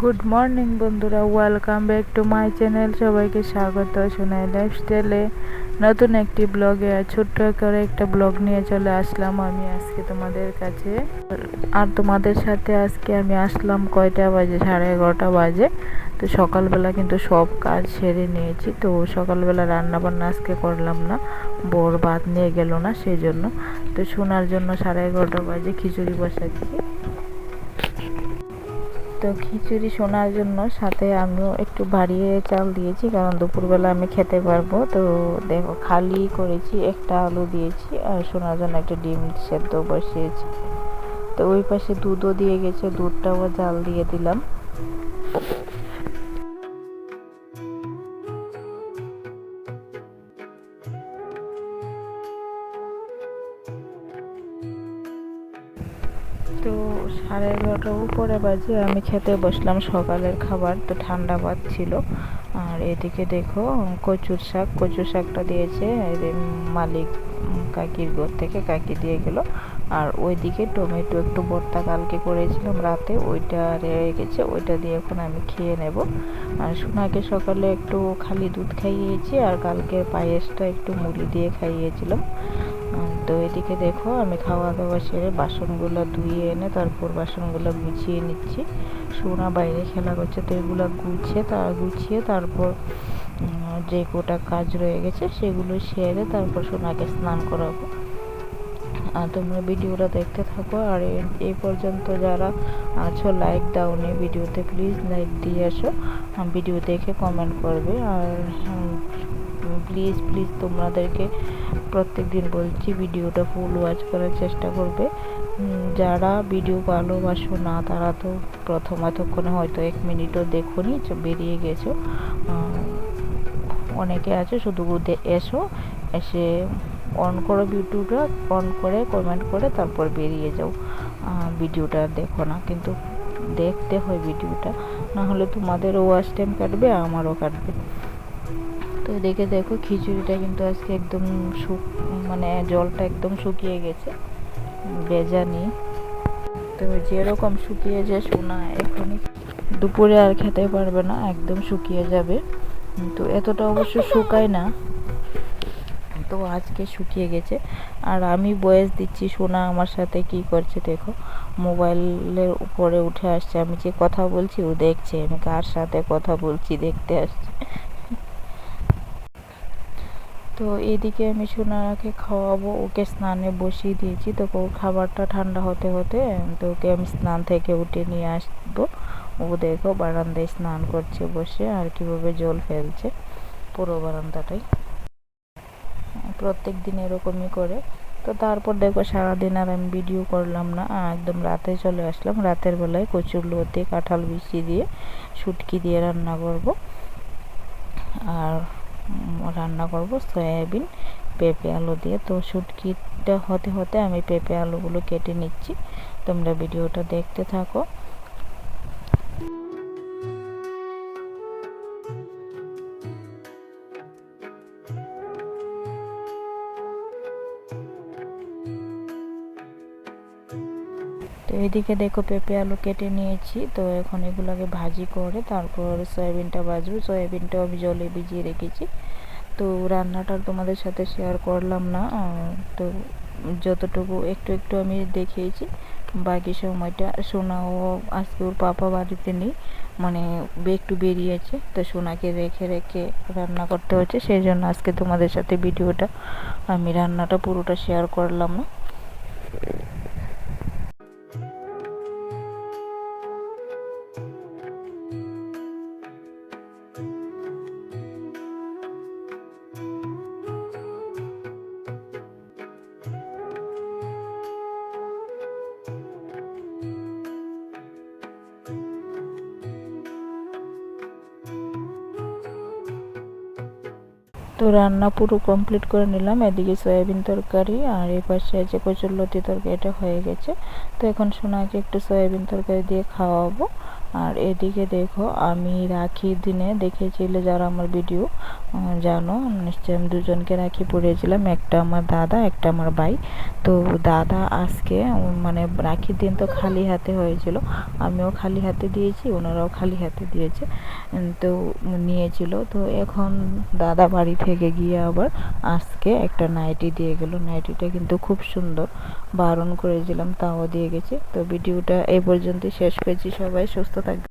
Good morning বন্ধুরা। Welcome back to my channel সবাইকে স্বাগত। সোনাই লাইফস্টাইলে নতুন একটি ব্লগে ছোট্ট করে একটা ব্লগ নিয়ে চলে আসলাম আমি আজকে তোমাদের কাছে। আর তোমাদের সাথে আজকে আমি আসলাম কয়টা বাজে? সাড়ে এগারোটা বাজে। তো সকালবেলা কিন্তু সব কাজ সেরে নিয়েছি। তো সকালবেলা রান্না বান্না আজকে করলাম না। বোর ভাত নিয়ে গেল না সেই জন্য তো শোনার জন্য সাড়ে এগারোটা বাজে, খিচুড়ি বসাচ্ছি। তো খিচুড়ি শোনার জন্য সাথে আমিও একটু বাড়িয়ে চাল দিয়েছি, কারণ দুপুরবেলা আমি খেতে পারব। তো দেখো, খালি করেছি, একটা আলু দিয়েছি আর শোনার জন্য একটা ডিম সেদ্ধ বসিয়েছি। তো ওই পাশে দুধও দিয়ে গেছে, দুধটাও জাল দিয়ে দিলাম। তো সাড়ে এগারোটার উপরে বাজে, আমি খেতে বসলাম সকালের খাবার, তো ঠান্ডা ভাত ছিল। আর এদিকে দেখো, কচুর শাক, কচুর শাকটা দিয়েছে মালিক কাকির ঘর থেকে কাকি দিয়ে গেল। আর ওইদিকে টমেটো একটু ভর্তা কালকে করেছিলাম রাতে, ওইটা রয়ে গেছে, ওইটা দিয়ে এখন আমি খেয়ে নেব। আর সোনাকে সকালে একটু খালি দুধ খাইয়েছি, আর কালকে পায়েসটা একটু মুলি দিয়ে খাইয়েছিলাম। তো এদিকে দেখো আমি খাওয়া দাওয়া সেরে বাসনগুলো ধুয়ে এনে তারপর বাসনগুলো গুছিয়ে নিচ্ছি। সোনা বাইরে খেলা করছে, তো এগুলো গুছিয়ে তার গুছিয়ে তারপর যে কোটা কাজ রয়ে গেছে সেগুলো সেরে তারপর সোনাকে স্নান করাবো। আর তোমরা ভিডিওটা দেখতে থাকো। আর এই পর্যন্ত যারা আছো লাইক দাওনি ভিডিওতে প্লিজ লাইক দিয়ে আসো। ভিডিও দেখে কমেন্ট করবে। আর প্লিজ প্লিজ তোমাদেরকে প্রত্যেক দিন বলছি ভিডিওটা ফুল ওয়াচ করার চেষ্টা করবে। যারা ভিডিও ভালোবাসো না, তারা তো প্রথম এতক্ষণে হয়তো এক মিনিটও দেখো নি বেরিয়ে গেছো। অনেকে আছে, শুধু এসো, এসে অন করো ভিডিওটা অন করে কমেন্ট করে তারপর বেরিয়ে যাও। ভিডিওটা দেখো না, কিন্তু দেখতে হয় ভিডিওটা। না হলে তোমাদেরও ওয়াচ টাইম কাটবে, আমারও কাটবে। তো এদিকে দেখো খিচুড়িটা কিন্তু আজকে একদম শুক মানে জলটা একদম শুকিয়ে গেছে। বেজানি তো যেরকম শুকিয়ে যায় সোনা এখনই দুপুরে আর খেতে পারবে না, একদম শুকিয়ে যাবে। তো এতটা অবশ্য শুকায় না। তো আজকে শুকিয়ে গেছে। আর আমি বয়স দিচ্ছি সোনা আমার সাথে কি করছে দেখো। মোবাইলের উপরে উঠে আসছে। আমি যে কথা বলছি ও দেখছে, আমি কার সাথে কথা বলছি দেখতে আসছে। তো এদিকে আমি সোনাকে খাওয়াবো, ওকে স্নানে বসিয়ে দিয়েছি। তো ওর খাবারটা ঠান্ডা হতে হতে তো ওকে আমি স্নান থেকে উঠে নিয়ে আসব। ও দেখো বারান্দায় স্নান করছে বসে আর কীভাবে জল ফেলছে পুরো বারান্দাটাই। প্রত্যেক দিন এরকমই করে। তো তারপর দেখো সারাদিন আর আমি ভিডিও করলাম না একদম রাতে চলে আসলাম। রাতের বেলায় কচুর লতি, কাঁঠাল বিচি দিয়ে, শুটকি দিয়ে রান্না করব। আর রান্না করব সয়াবিন, পেঁপে আলু দিয়ে। তো শুটকিটা হতে হতে আমি পেঁপে আলুগুলো কেটে নিচ্ছি। তোমরা ভিডিওটা দেখতে থাকো। তো এদিকে দেখো পেঁপে আলু কেটে নিয়েছি। তো এখন এগুলোকে ভাজি করে তারপর সয়াবিনটা ভাজবো। সয়াবিনটাও আমি জলে ভিজিয়ে রেখেছি। তো রান্নাটা তোমাদের সাথে শেয়ার করলাম না। তো যতটুকু একটু একটু আমি দেখিয়েছি। বাকি সময়টা সোনাও আজকে ওর পাপা বাড়িতে নেই। মানে একটু বেরিয়েছে। তো সোনাকে রেখে রেখে রান্না করতে হচ্ছে। সেই জন্য আজকে তোমাদের সাথে ভিডিওটা আমি রান্নাটা পুরোটা শেয়ার করলাম না। তো রান্না পুরো কমপ্লিট করে নিলাম। এদিকে সয়াবিন তরকারি আর এই পাশে আছে তরকারি, এটা হয়ে গেছে। তো এখন সোনাকে একটু সয়াবিন তরকারি দিয়ে খাওয়াবো। আর এদিকে দেখো, আমি রাখির দিনে দেখেছিলে যারা আমার ভিডিও জানো নিশ্চয় আমি দুজনকে রাখি পরিয়েছিলাম একটা আমার দাদা, একটা আমার ভাই। তো দাদা আজকে মানে রাখির দিন তো খালি হাতে হয়েছিল, আমিও খালি হাতে দিয়েছি, ওনারাও খালি হাতে দিয়েছে তো নিয়েছিল। তো এখন দাদা বাড়ি থেকে গিয়ে আবার আজকে একটা নাইটি দিয়ে গেল। নাইটিটা কিন্তু খুব সুন্দর, বারণ করেছিলাম, তাও দিয়ে গেছে। তো ভিডিওটা এই পর্যন্তই, শেষ করেছি সবাই, সুস্থ ಥ್ಯಾಂಕ್ ಯು